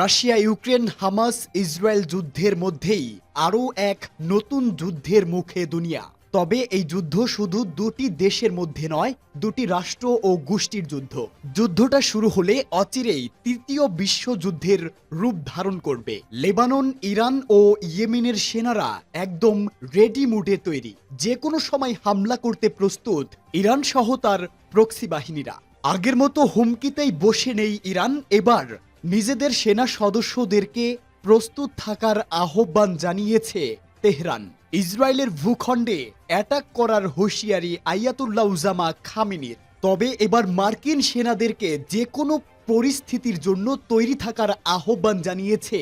Russia, Ukraine, Hamas, Israel যুদ্ধের মধ্যেই আরও এক নতুন যুদ্ধের মুখে দুনিয়া। তবে এই যুদ্ধ শুধু দুটি দেশের মধ্যে নয়, দুটি রাষ্ট্র ও গোষ্ঠীর যুদ্ধ। যুদ্ধটা শুরু হলে অচিরেই তৃতীয় বিশ্বযুদ্ধের রূপ ধারণ করবে। লেবানন, ইরান ও ইয়েমেনের সেনারা একদম রেডি মুডে তৈরি। যে কোনো সময় হামলা করতে প্রস্তুত ইরান সহ তার প্রক্সি বাহিনীরা। আগের মতো হুমকিতেই বসে নেই ইরান, এবার নিজেদের সেনা সদস্যদেরকে প্রস্তুত থাকার আহ্বান জানিয়েছে তেহরান। ইসরায়েলের ভূখণ্ডে অ্যাটাক করার হুঁশিয়ারি আয়াতুল্লাহ উজামা খামিনির। তবে এবার মার্কিন সেনাদেরকে যে কোনো পরিস্থিতির জন্য তৈরি থাকার আহ্বান জানিয়েছে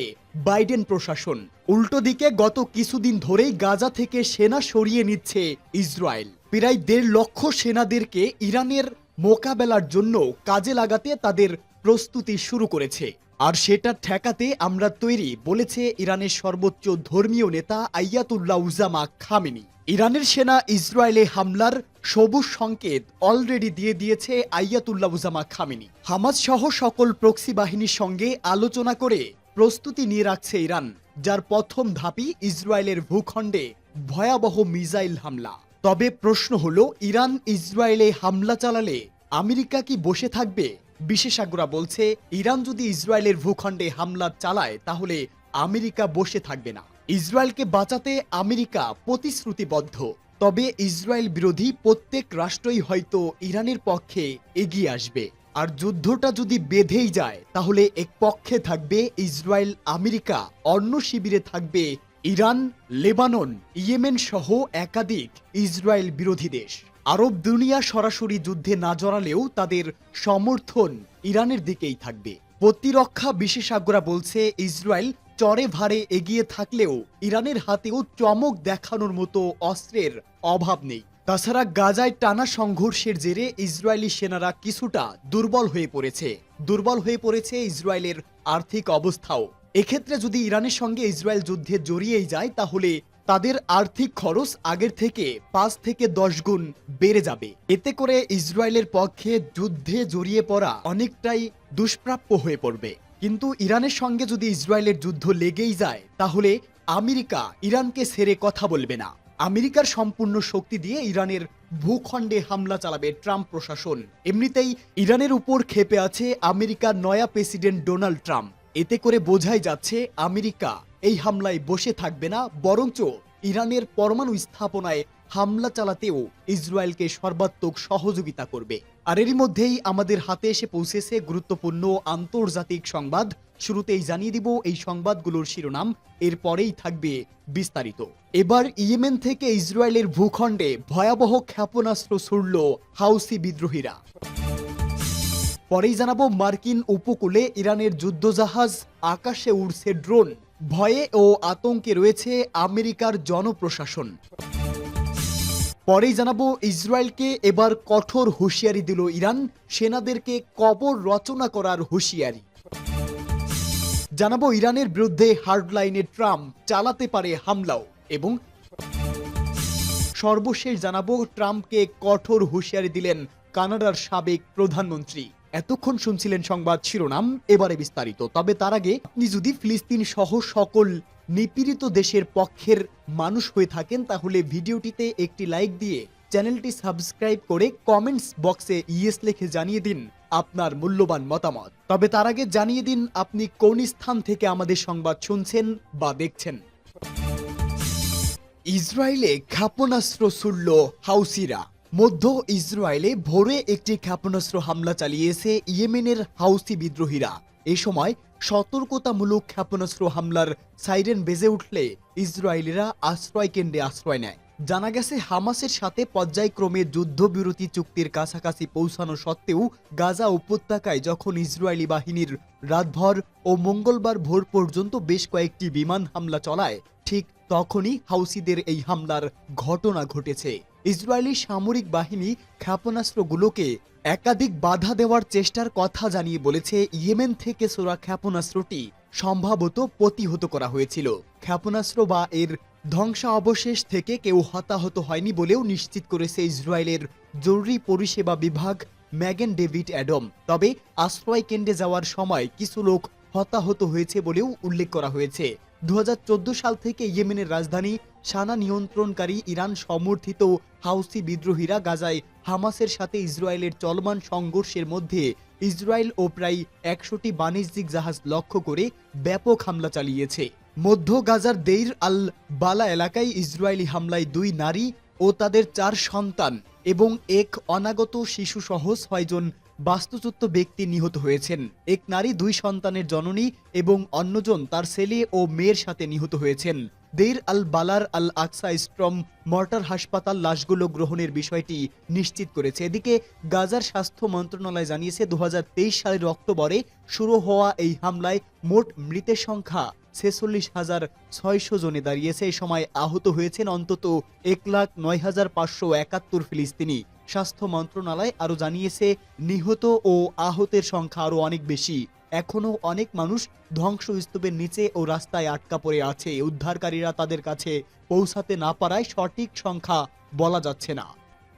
বাইডেন প্রশাসন। উল্টো দিকে গত কিছুদিন ধরেই গাজা থেকে সেনা সরিয়ে নিচ্ছে ইসরায়েল। প্রায় দেড় লক্ষ সেনাদেরকে ইরানের মোকাবেলার জন্য কাজে লাগাতে তাদের প্রস্তুতি শুরু করেছে। আর সেটা ঠেকাতে আমরা তৈরি, বলেছে ইরানের সর্বোচ্চ ধর্মীয় নেতা আইয়াতুল্লাহ উজামা খামেনি। ইরানের সেনা ইসরায়েলে হামলার সবুজ সংকেত অলরেডি দিয়ে দিয়েছে আইয়াতুল্লাহ উজামা খামেনি। হামাজ সহ সকল প্রক্সি বাহিনীর সঙ্গে আলোচনা করে প্রস্তুতি নিয়ে রাখছে ইরান, যার প্রথম ধাপই ইসরায়েলের ভূখণ্ডে ভয়াবহ মিসাইল হামলা। তবে প্রশ্ন হলো, ইরান ইসরায়েলে হামলা চালালে আমেরিকা কি বসে থাকবে? বিশেষজ্ঞরা বলছে, ইরান যদি ইসরায়েলের ভূখণ্ডে হামলা চালায়, তাহলে আমেরিকা বসে থাকবে না। ইসরায়েলকে বাঁচাতে আমেরিকা প্রতিশ্রুতিবদ্ধ। তবে ইসরায়েল বিরোধী প্রত্যেক রাষ্ট্রই হয়তো ইরানের পক্ষে এগিয়ে আসবে। আর যুদ্ধটা যদি বেঁধেই যায়, তাহলে এক পক্ষে থাকবে ইসরায়েল আমেরিকা অন্য শিবিরে থাকবে ইরান, লেবানন, ইয়েমেন সহ একাধিক ইসরায়েল বিরোধী দেশ। আরব দুনিয়া সরাসরি যুদ্ধে না জড়ালেও তাদের সমর্থন ইরানের দিকেই থাকবে। প্রতিরক্ষা বিশেষজ্ঞরা বলছে, ইসরায়েল চরে ভারে এগিয়ে থাকলেও ইরানের হাতেও চমক দেখানোর মতো অস্ত্রের অভাব নেই। তাছাড়া গাজায় টানা সংঘর্ষের জেরে ইসরায়েলি সেনারা কিছুটা দুর্বল হয়ে পড়েছে। দুর্বল হয়ে পড়েছে ইসরায়েলের আর্থিক অবস্থাও। এক্ষেত্রে যদি ইরানের সঙ্গে ইসরায়েল যুদ্ধে জড়িয়েই যায়, তাহলে তাদের আর্থিক খরচ আগের থেকে পাঁচ থেকে দশ গুণ বেড়ে যাবে। এতে করে ইসরায়েলের পক্ষে যুদ্ধে জড়িয়ে পড়া অনেকটাই দুষ্প্রাপ্য হয়ে পড়বে। কিন্তু ইরানের সঙ্গে যদি ইসরায়েলের যুদ্ধ লেগেই যায়, তাহলে আমেরিকা ইরানকে ছেড়ে কথা বলবে না। আমেরিকার সম্পূর্ণ শক্তি দিয়ে ইরানের ভূখণ্ডে হামলা চালাবে ট্রাম্প প্রশাসন। এমনিতেই ইরানের উপর ক্ষেপে আছে আমেরিকার নয়া প্রেসিডেন্ট ডোনাল্ড ট্রাম্প। এতে করে বোঝাই যাচ্ছে আমেরিকা এই হামলায় বসে থাকবে না, বরঞ্চ ইরানের পরমাণু স্থাপনায় হামলা চালাতেও ইসরায়েলকে সর্বাত্মক সহযোগিতা করবে। আর এরই মধ্যেই আমাদের হাতে এসে পৌঁছেছে গুরুত্বপূর্ণ আন্তর্জাতিক সংবাদ। শুরুতেই জানিয়ে দিব এই সংবাদগুলোর শিরোনাম, এরপরেই থাকবে বিস্তারিত। এবার ইয়েমেন থেকে ইসরায়েলের ভূখণ্ডে ভয়াবহ ক্ষেপণাস্ত্র ছুড়ল হাউসি বিদ্রোহীরা। পরেই জানাব মার্কিন উপকূলে ইরানের যুদ্ধজাহাজ আকাশে উড়ছে ড্রোন। ভয়ে ও আতঙ্কে রয়েছে আমেরিকার জনপ্রশাসন। পরেই জানাব ইসরায়েলকে এবার কঠোর হুঁশিয়ারি দিল ইরান, সেনাদেরকে কবর রচনা করার হুঁশিয়ারি। জানাব ইরানের বিরুদ্ধে হার্ডলাইনে ট্রাম্প চালাতে পারে হামলাও এবং সর্বশেষ জানাব ট্রাম্পকে কঠোর হুঁশিয়ারি দিলেন কানাডার সাবেক প্রধানমন্ত্রী। এতক্ষণ শুনছিলেন সংবাদ শিরোনাম, এবারে বিস্তারিত। তবে তার আগে আপনি যদি ফিলিস্তিন সহ সকল নিপীড়িত দেশের পক্ষের মানুষ হয়ে থাকেন, তাহলে ভিডিওটিতে একটি লাইক দিয়ে চ্যানেলটি সাবস্ক্রাইব করে কমেন্টস বক্সে ইয়েস লিখে জানিয়ে দিন আপনার মূল্যবান মতামত। তবে তার আগে জানিয়ে দিন আপনি কোন স্থান থেকে আমাদের সংবাদ শুনছেন বা দেখছেন। ইসরায়েলে ক্ষেপণাস্ত্র ছুড়ল হাউসিরা। মধ্য ইসরায়েলে ভোরে একটি ক্ষেপণাস্ত্র হামলা চালিয়েছে ইয়েমেনের হাউসি বিদ্রোহীরা। এ সময় সতর্কতামূলক ক্ষেপণাস্ত্র হামলার সাইরেন বেজে উঠলে ইসরায়েলিরা আশ্রয় কেন্দ্রে আশ্রয় নেয়। জানা গেছে, হামাসের সাথে পর্যায়ক্রমে যুদ্ধবিরতি চুক্তির কাছাকাছি পৌঁছানো সত্ত্বেও গাজা উপত্যকায় যখন ইসরায়েলি বাহিনীর রাতভর ও মঙ্গলবার ভোর পর্যন্ত বেশ কয়েকটি বিমান হামলা চলায়, ঠিক তখনই হাউসিদের এই হামলার ঘটনা ঘটেছে। ইসরায়েলি সামরিক বাহিনী ক্ষেপণাস্ত্রগুলোকে একাধিক বাধা দেওয়ার চেষ্টার কথা জানিয়ে বলেছে ইয়েমেন থেকে সোরা ক্ষেপণাস্ত্রটি, সম্ভবত প্রতিহত করা হয়েছিল। ক্ষেপণাস্ত্র বা এর ধ্বংসাবশেষ থেকে কেউ হতাহত হয়নি বলেও নিশ্চিত করেছে ইসরায়েলের জরুরি পরিষেবা বিভাগ ম্যাগেন ডেভিড অ্যাডম। তবে আশ্রয় কেন্দ্রে যাওয়ার সময় কিছু লোক হতাহত হয়েছে বলেও উল্লেখ করা হয়েছে। দু সাল থেকে ইয়েমেনের রাজধানী সানা নিয়ন্ত্রণকারী ইরান সমর্থিত হাউসি বিদ্রোহীরা গাজায় হামাসের সাথে ইসরায়েলের চলমান সংঘর্ষের মধ্যে ইসরায়েল ও প্রায় একশোটি বাণিজ্যিক জাহাজ লক্ষ্য করে ব্যাপক হামলা চালিয়েছে। মধ্য গাজার দেইর আল বালা এলাকায় ইসরায়েলি হামলায় দুই নারী ও তাদের চার সন্তান এবং এক অনাগত শিশু সহ ছয়জন বাস্তুচ্যুত ব্যক্তি নিহত হয়েছেন। এক নারী, দুই সন্তানের জননী এবং অন্যজন তার ছেলে ও মেয়ের সাথে নিহত হয়েছেন। দের আল বালার আল আকসা স্ট্রম মর্টার হাসপাতাল লাশগুলো গ্রহণের বিষয়টি নিশ্চিত করেছে। এদিকে গাজার স্বাস্থ্য মন্ত্রণালয় জানিয়েছে দু হাজার তেইশ সালের অক্টোবরে শুরু হওয়া এই হামলায় মোট মৃতের সংখ্যা ছেচল্লিশ হাজার ছয়শো জনে দাঁড়িয়েছে। এ সময় আহত হয়েছেন অন্তত এক লাখ নয় হাজার পাঁচশো একাত্তর ফিলিস্তিনি। স্বাস্থ্য মন্ত্রণালয় আরও জানিয়েছে, নিহত ও আহতের সংখ্যা আরও অনেক বেশি। এখনও অনেক মানুষ ধ্বংসস্তূপের নিচে ও রাস্তায় আটকা পড়ে আছে। উদ্ধারকারীরা তাদের কাছে পৌঁছাতে না পারায় সঠিক সংখ্যা বলা যাচ্ছে না।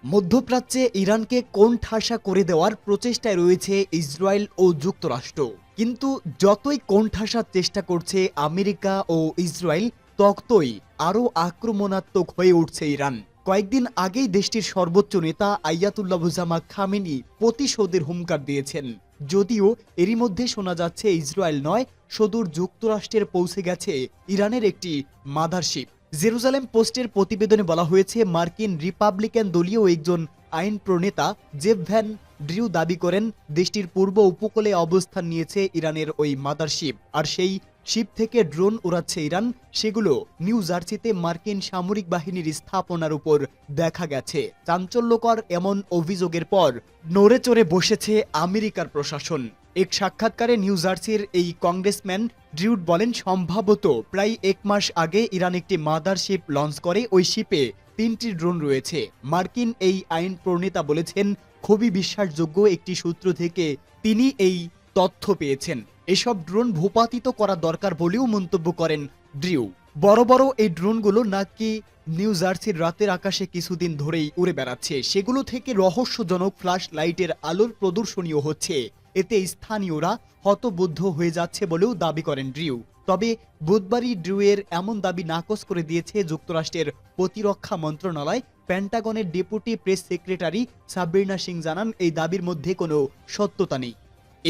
মধ্যপ্রাচ্যে ইরানকে কোন ঠাসা করে দেওয়ার প্রচেষ্টায় রয়েছে ইসরায়েল ও যুক্তরাষ্ট্র। কিন্তু যতই কোণঠাসার চেষ্টা করছে আমেরিকা ও ইসরায়েল, ততই আরও আক্রমণাত্মক হয়ে উঠছে ইরান। কয়েকদিন আগেই দেশটির সর্বোচ্চ নেতা আইয়াতুল্লাহ বুজামা খামেনি প্রতিশোধের হুমকার দিয়েছেন। যদিও এরই মধ্যে শোনা যাচ্ছে, ইসরায়েল নয়, সদূর যুক্তরাষ্ট্রের পৌঁছে গেছে ইরানের একটি মাদারশিপ। জেরুজালেম পোস্টের প্রতিবেদনে বলা হয়েছে, মার্কিন রিপাবলিকান দলীয় একজন আইন প্রণেতা জেফ ভ্যান ড্রিউ দাবি করেন, দেশটির পূর্ব উপকূলে অবস্থান নিয়েছে ইরানের ওই মাদারশিপ। আর সেই শিপ থেকে ড্রোন উড়াচ্ছে ইরান, সেগুলো নিউ জার্সিতে মার্কিন সামরিক বাহিনীর স্থাপনার উপর দেখা গেছে। চাঞ্চল্যকর এমন অভিযোগের পর নড়ে চড়ে বসেছে আমেরিকার প্রশাসন। এক সাক্ষাৎকারে নিউ জার্সির এই কংগ্রেসম্যান ড্রিউড বলেন, সম্ভবত প্রায় এক মাস আগে ইরান একটি মাদার শিপ লঞ্চ করে ওই শিপে তিনটি ড্রোন রয়েছে। মার্কিন এই আইন প্রণেতা বলেছেন, খুবই বিশ্বাসযোগ্য একটি সূত্র থেকে তিনি এই তথ্য পেয়েছেন। এসব ড্রোন ভূপাতিত করা দরকার বলেও মন্তব্য করেন ড্রিউ। বড় বড় এই ড্রোনগুলো নাকি নিউ জার্সির রাতের আকাশে কিছুদিন ধরেই উড়ে বেড়াচ্ছে। সেগুলো থেকে রহস্যজনক ফ্ল্যাশ লাইটের আলোর প্রদর্শনীয় হচ্ছে। এতে স্থানীয়রা হতবুদ্ধ হয়ে যাচ্ছে বলেও দাবি করেন ড্রিউ। তবে বুধবারই ড্রিউয়ের এমন দাবি নাকচ করে দিয়েছে যুক্তরাষ্ট্রের প্রতিরক্ষা মন্ত্রণালয়। প্যান্টাগনের deputy press secretary Sabrina Singh জানান, এই দাবির মধ্যে কোনো সত্যতা নেই।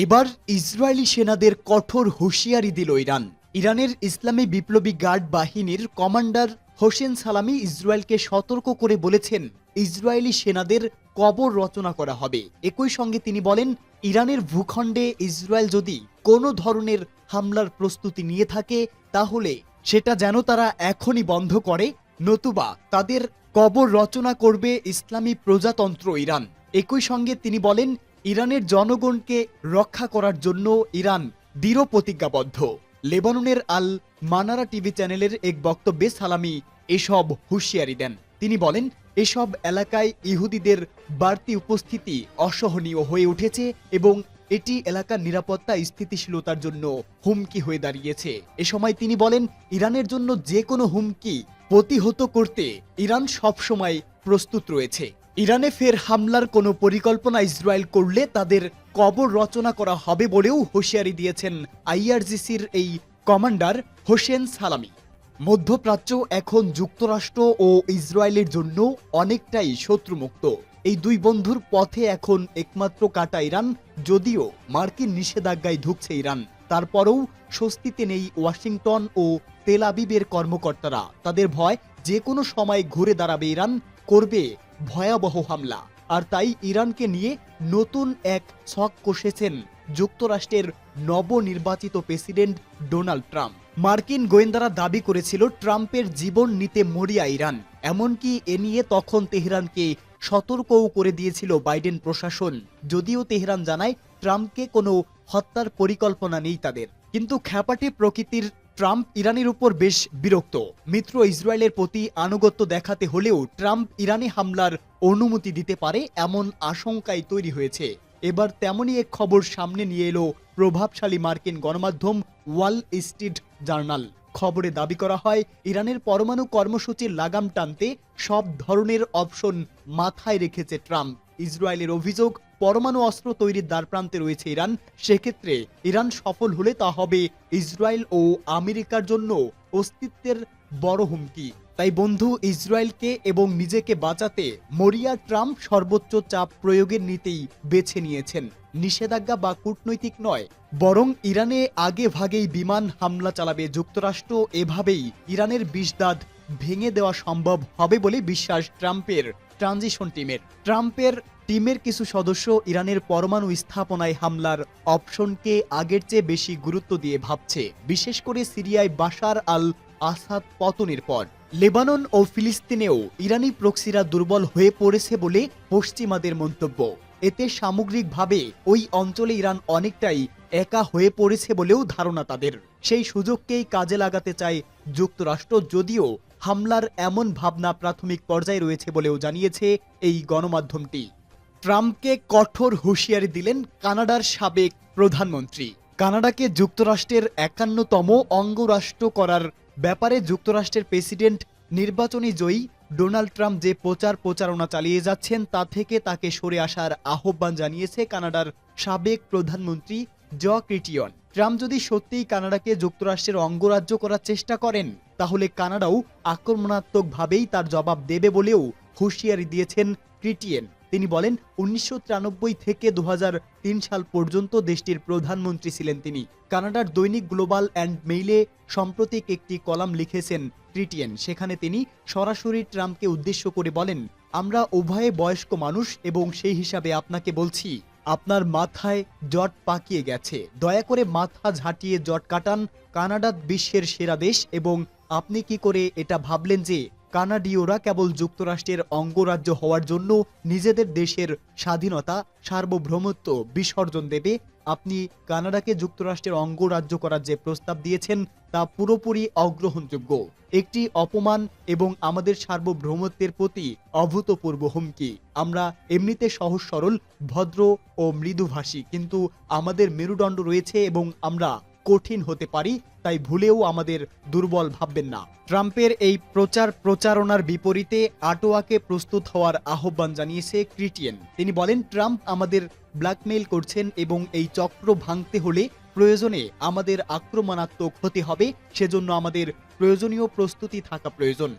এবার ইসরায়েলি সেনাদের কঠোর হুঁশিয়ারি দিল ইরান। ইরানের ইসলামী বিপ্লবী গার্ড বাহিনীর কমান্ডার হোসেন সালামি ইসরায়েলকে সতর্ক করে বলেছেন, ইসরায়েলি সেনাদের কবর রচনা করা হবে। একই সঙ্গে তিনি বলেন, ইরানের ভূখণ্ডে ইসরায়েল যদি কোনো ধরনের হামলার প্রস্তুতি নিয়ে থাকে, তাহলে সেটা যেন তারা এখনই বন্ধ করে, নতুবা তাদের কবর রচনা করবে ইসলামী প্রজাতন্ত্র ইরান। একই সঙ্গে তিনি বলেন ইরানের জনগণকে রক্ষা করার জন্য ইরান দৃঢ় প্রতিজ্ঞাবদ্ধ। লেবাননের আল মানারা টিভি চ্যানেলের এক বক্তব্যে সালামি এসব হুঁশিয়ারি দেন। তিনি বলেন, এসব এলাকায় ইহুদিদের বাড়তি উপস্থিতি অসহনীয় হয়ে উঠেছে এবং এটি এলাকার নিরাপত্তা স্থিতিশীলতার জন্য হুমকি হয়ে দাঁড়িয়েছে। এ সময় তিনি বলেন, ইরানের জন্য যে কোনো হুমকি প্রতিহত করতে ইরান সবসময় প্রস্তুত রয়েছে। ইরানে ফের হামলার কোনো পরিকল্পনা ইসরায়েল করলে তাদের কবর রচনা করা হবে বলেও হুঁশিয়ারি দিয়েছেন আইআরজিসির এই কমান্ডার হোসেন সালামি। মধ্যপ্রাচ্য এখন যুক্তরাষ্ট্র ও ইসরায়েলের জন্য অনেকটাই শত্রুমুক্ত। এই দুই বন্ধুর পথে এখন একমাত্র কাটা ইরান, যদিও মার্কিন নিষেধাজ্ঞায় ঢুকছে ইরান। তারপরেও স্বস্তিতে নেই ওয়াশিংটন ও তেল আবিবের কর্মকর্তারা। তাদের ভয় যে কোনো সময় ঘুরে দাঁড়াবে ইরান, করবে ভয়াবহ হামলা। আর তাই ইরানকে নিয়ে নতুন এক ছক কষেছেন যুক্তরাষ্ট্রের নবনির্বাচিত প্রেসিডেন্ট ডোনাল্ড ট্রাম্প। মার্কিন গোয়েন্দারা দাবি করেছিল ট্রাম্পের জীবন নিতে মরিয়া ইরান। এমনকি এ নিয়ে তখন তেহরানকে সতর্কও করে দিয়েছিল বাইডেন প্রশাসন। যদিও তেহরান জানায়, ট্রাম্পকে কোনো হত্যার পরিকল্পনা নেই তাদের। কিন্তু খ্যাপাটে প্রকৃতির ট্রাম্প ইরানের উপর বেশ বিরক্ত। মিত্র ইসরায়েলের প্রতি আনুগত্য দেখাতে হলেও ট্রাম্প ইরানে হামলার অনুমতি দিতে পারে এমন আশঙ্কাই তৈরি হয়েছে। এবার তেমনই এক খবর সামনে নিয়ে এলো প্রভাবশালী মার্কিন গণমাধ্যম ওয়াল স্ট্রিট জার্নাল। খবরে দাবি করা হয়, ইরানের পরমাণু কর্মসূচির লাগাম টানতে সব ধরনের অপশন মাথায় রেখেছে ট্রাম্প। ইসরায়েলের অভিযোগ পরমাণু অস্ত্র তৈরির দ্বারপ্রান্তে রয়েছে ইরান। সেক্ষেত্রে ইরান সফল হলে তা হবে ইসরায়েল ও আমেরিকার জন্য অস্তিত্বের বড় হুমকি। তাই বন্ধু, ইসরায়েলকে এবং নিজেকে বাঁচাতে মরিয়া ট্রাম্প সর্বোচ্চ চাপ প্রয়োগের নীতিই বেছে নিয়েছেন। নিষেধাজ্ঞা বা কূটনৈতিক নয়, বরং ইরানে আগে ভাগেই বিমান হামলা চালাবে যুক্তরাষ্ট্র। এভাবেই ইরানের বিষদাদ ভেঙে দেওয়া সম্ভব হবে বলে বিশ্বাস ট্রাম্পের ট্রানজিশন টিমের। ট্রাম্পের টিমের কিছু সদস্য ইরানের পরমাণু স্থাপনায় হামলার অপশনকে আগের চেয়ে বেশি গুরুত্ব দিয়ে ভাবছে, বিশেষ করে সিরিয়ায় বাশার আল আসাদ পতনের পর। লেবানন ও ফিলিস্তিনেও ইরানি প্রক্সিরা দুর্বল হয়ে পড়েছে বলে পশ্চিমাদের মন্তব্য। এতে সামগ্রিকভাবে ওই অঞ্চলে ইরান অনেকটাই একা হয়ে পড়েছে বলেও ধারণা তাদের। সেই সুযোগকেই কাজে লাগাতে চায় যুক্তরাষ্ট্র, যদিও হামলার এমন ভাবনা প্রাথমিক পর্যায়ে রয়েছে বলেও জানিয়েছে এই গণমাধ্যমটি। ট্রাম্পকে কঠোর হুঁশিয়ারি দিলেন কানাডার সাবেক প্রধানমন্ত্রী। কানাডাকে যুক্তরাষ্ট্রের একান্নতম অঙ্গরাষ্ট্র করার ব্যাপারে যুক্তরাষ্ট্রের প্রেসিডেন্ট নির্বাচনী জয়ী ডোনাল্ড ট্রাম্প যে প্রচার প্রচারণা চালিয়ে যাচ্ছেন তা থেকে তাকে সরে আসার আহ্বান জানিয়েছে কানাডার সাবেক প্রধানমন্ত্রী জ ক্রিটিয়ন। ট্রাম্প যদি সত্যিই কানাডাকে যুক্তরাষ্ট্রের অঙ্গরাজ্য করার চেষ্টা করেন, তাহলে কানাডাও আক্রমণাত্মকভাবেই তার জবাব দেবে বলেও হুঁশিয়ারি দিয়েছেন ক্রিটিয়েন। তিনি বলেন, উনিশশো তিরানব্বই থেকে দু হাজার তিন সাল পর্যন্ত দেশটির প্রধানমন্ত্রী ছিলেন তিনি। কানাডার দৈনিক গ্লোবাল অ্যান্ড মেইলে সাম্প্রতিক একটি কলাম লিখেছেন ক্রিটিয়েন। সেখানে তিনি সরাসরি ট্রাম্পকে উদ্দেশ্য করে বলেন, আমরা উভয়ে বয়স্ক মানুষ এবং সেই হিসাবে আপনাকে বলছি, আপনার মাথায় জট পাকিয়ে গেছে। দয়া করে মাথা ঝাঁটিয়ে জট কাটান। কানাডা বিশ্বের সেরা দেশ এবং আপনি কি করে এটা ভাবলেন যে কানাডীয়রা কেবল যুক্তরাষ্ট্রের অঙ্গরাজ্য হওয়ার জন্য নিজেদের দেশের স্বাধীনতা, সার্বভৌমত্ব বিসর্জন দেবে। আপনি কানাডাকে যুক্তরাষ্ট্রের অঙ্গরাজ্য করার যে প্রস্তাব দিয়েছেন, তা পুরোপুরি অগ্রহণযোগ্য। একটি অপমান এবং আমাদের সার্বভৌমত্বের প্রতি অভূতপূর্ব হুমকি। আমরা এমনিতে সহজ সরল, ভদ্র ও মৃদুভাষী, কিন্তু আমাদের মেরুদণ্ড রয়েছে এবং আমরা কঠিন হতে পারি, তাই ভুলেও আমাদের দুর্বল ভাববেন না। ট্রাম্পের এই প্রচার প্রচারণার বিপরীতে আটোয়াকে প্রস্তুত হওয়ার আহ্বান জানিয়েছে ক্রিটিয়েন। তিনি বলেন, ট্রাম্প আমাদের ব্ল্যাকমেইল করছেন এবং এই চক্র ভাঙতে হলে প্রয়োজনে আমাদের আক্রমণাত্মক হতে হবে, সেজন্য আমাদের প্রয়োজনীয় প্রস্তুতি থাকা প্রয়োজন।